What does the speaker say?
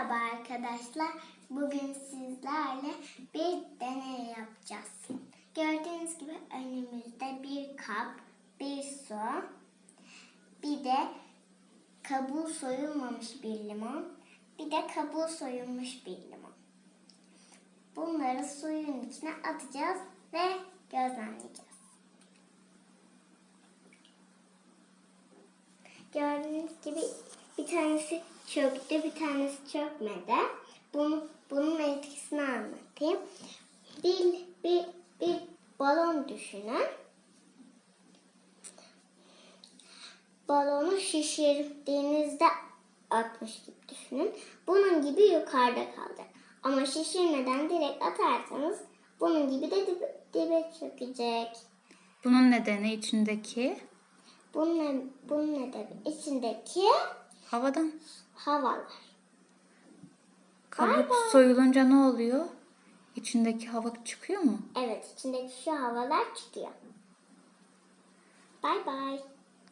Merhaba arkadaşlar. Bugün sizlerle bir deney yapacağız. Gördüğünüz gibi önümüzde bir kap, bir su, bir de kabuğu soyulmamış bir limon, bir de kabuğu soyulmuş bir limon. Bunları suyun içine atacağız ve gözlemleyeceğiz. Gördüğünüz gibi tanesi çöktü, bir tanesi çökmedi. Bunu, bunun etkisini anlatayım. Bir, bir, bir balon düşünün. Balonu şişirdiğinizde atmış gibi düşünün. Bunun gibi yukarıda kalacak. Ama şişirmeden direkt atarsanız bunun gibi de dibe, dibe çökecek. Bunun nedeni içindeki Bunun, bunun nedeni içindeki havadan. havalar. Kabuk bay. soyulunca ne oluyor? İçindeki hava çıkıyor mu? Evet, içindeki şu havalar çıkıyor. Bay bay.